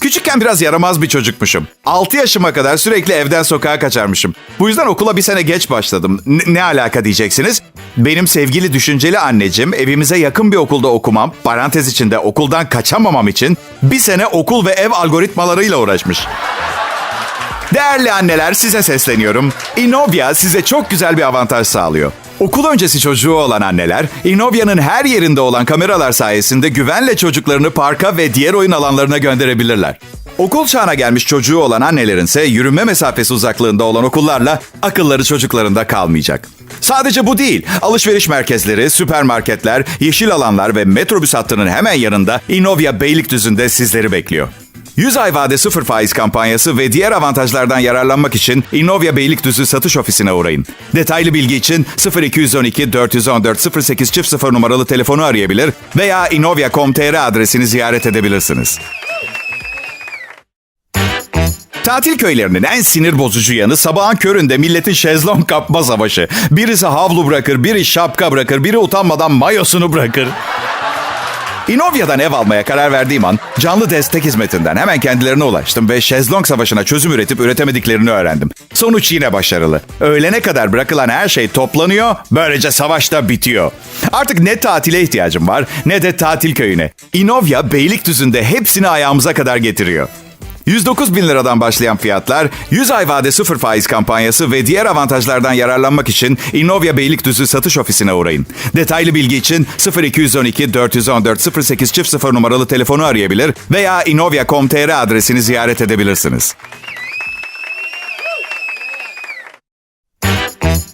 Küçükken biraz yaramaz bir çocukmuşum. 6 yaşıma kadar sürekli evden sokağa kaçarmışım. Bu yüzden okula bir sene geç başladım. N- ne alaka diyeceksiniz? Benim sevgili düşünceli anneciğim evimize yakın bir okulda okumam, parantez içinde okuldan kaçamamam için bir sene okul ve ev algoritmalarıyla uğraşmış. Değerli anneler size sesleniyorum. Innovia size çok güzel bir avantaj sağlıyor. Okul öncesi çocuğu olan anneler, Innovia'nın her yerinde olan kameralar sayesinde güvenle çocuklarını parka ve diğer oyun alanlarına gönderebilirler. Okul çağına gelmiş çocuğu olan annelerin ise yürüme mesafesi uzaklığında olan okullarla akılları çocuklarında kalmayacak. Sadece bu değil, alışveriş merkezleri, süpermarketler, yeşil alanlar ve metrobüs hattının hemen yanında Innovia Beylikdüzü'nde sizleri bekliyor. 100 ay vade sıfır faiz kampanyası ve diğer avantajlardan yararlanmak için Innovia Beylikdüzü satış ofisine uğrayın. Detaylı bilgi için 0212 414 08 çift 0 numaralı telefonu arayabilir veya innovia.com.tr adresini ziyaret edebilirsiniz. Tatil köylerinin en sinir bozucu yanı sabahın köründe milletin şezlong kapma savaşı. Birisi havlu bırakır, biri şapka bırakır, biri utanmadan mayosunu bırakır. Inovia'dan ev almaya karar verdiğim an canlı destek hizmetinden hemen kendilerine ulaştım ve şezlong savaşına çözüm üretip üretemediklerini öğrendim. Sonuç yine başarılı. Öğlene kadar bırakılan her şey toplanıyor, böylece savaş da bitiyor. Artık ne tatile ihtiyacım var ne de tatil köyüne. Inovia Beylikdüzü'nde hepsini ayağımıza kadar getiriyor. 109 bin liradan başlayan fiyatlar, 100 ay vade sıfır faiz kampanyası ve diğer avantajlardan yararlanmak için Innovia Beylikdüzü satış ofisine uğrayın. Detaylı bilgi için 0212 414 08 çift 0 numaralı telefonu arayabilir veya innovia.com.tr adresini ziyaret edebilirsiniz.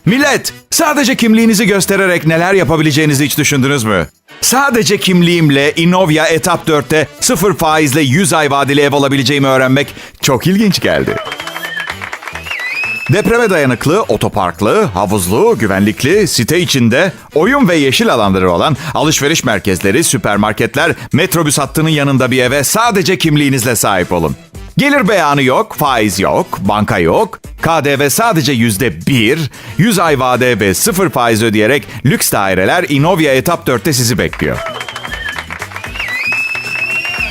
Millet, sadece kimliğinizi göstererek neler yapabileceğinizi hiç düşündünüz mü? Sadece kimliğimle Innovia Etap 4'te sıfır faizle 100 ay vadeli ev alabileceğimi öğrenmek çok ilginç geldi. Depreme dayanıklı, otoparklı, havuzlu, güvenlikli, site içinde, oyun ve yeşil alanları olan alışveriş merkezleri, süpermarketler, metrobüs hattının yanında bir eve sadece kimliğinizle sahip olun. Gelir beyanı yok, faiz yok, banka yok, KDV sadece yüzde bir, 100 ay vade ve sıfır faiz ödeyerek lüks daireler Innovia Etap 4'te sizi bekliyor.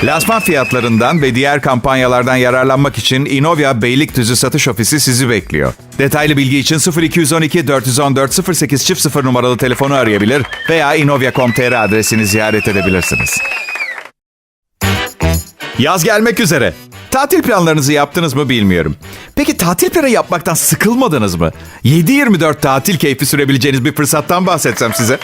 Lansman fiyatlarından ve diğer kampanyalardan yararlanmak için Innovia Beylikdüzü satış ofisi sizi bekliyor. Detaylı bilgi için 0212 414 08 çift 0 numaralı telefonu arayabilir veya innovia.com.tr adresini ziyaret edebilirsiniz. Yaz gelmek üzere. Tatil planlarınızı yaptınız mı bilmiyorum. Peki tatil planı yapmaktan sıkılmadınız mı? 7-24 tatil keyfi sürebileceğiniz bir fırsattan bahsetsem size.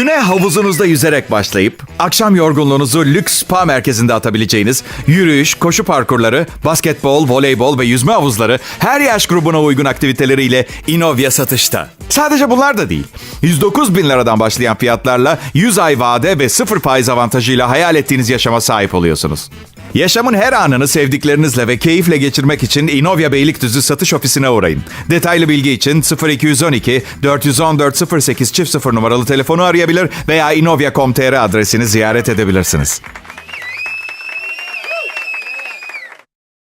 Güne havuzunuzda yüzerek başlayıp akşam yorgunluğunuzu lüks spa merkezinde atabileceğiniz yürüyüş, koşu parkurları, basketbol, voleybol ve yüzme havuzları her yaş grubuna uygun aktiviteleriyle Inovia satışta. Sadece bunlar da değil. 109 bin liradan başlayan fiyatlarla 100 ay vade ve sıfır faiz avantajıyla hayal ettiğiniz yaşama sahip oluyorsunuz. Yaşamın her anını sevdiklerinizle ve keyifle geçirmek için Inovia Beylikdüzü satış ofisine uğrayın. Detaylı bilgi için 0212 414 08 çift 0 numaralı telefonu arayabilir veya innovia.com.tr adresini ziyaret edebilirsiniz.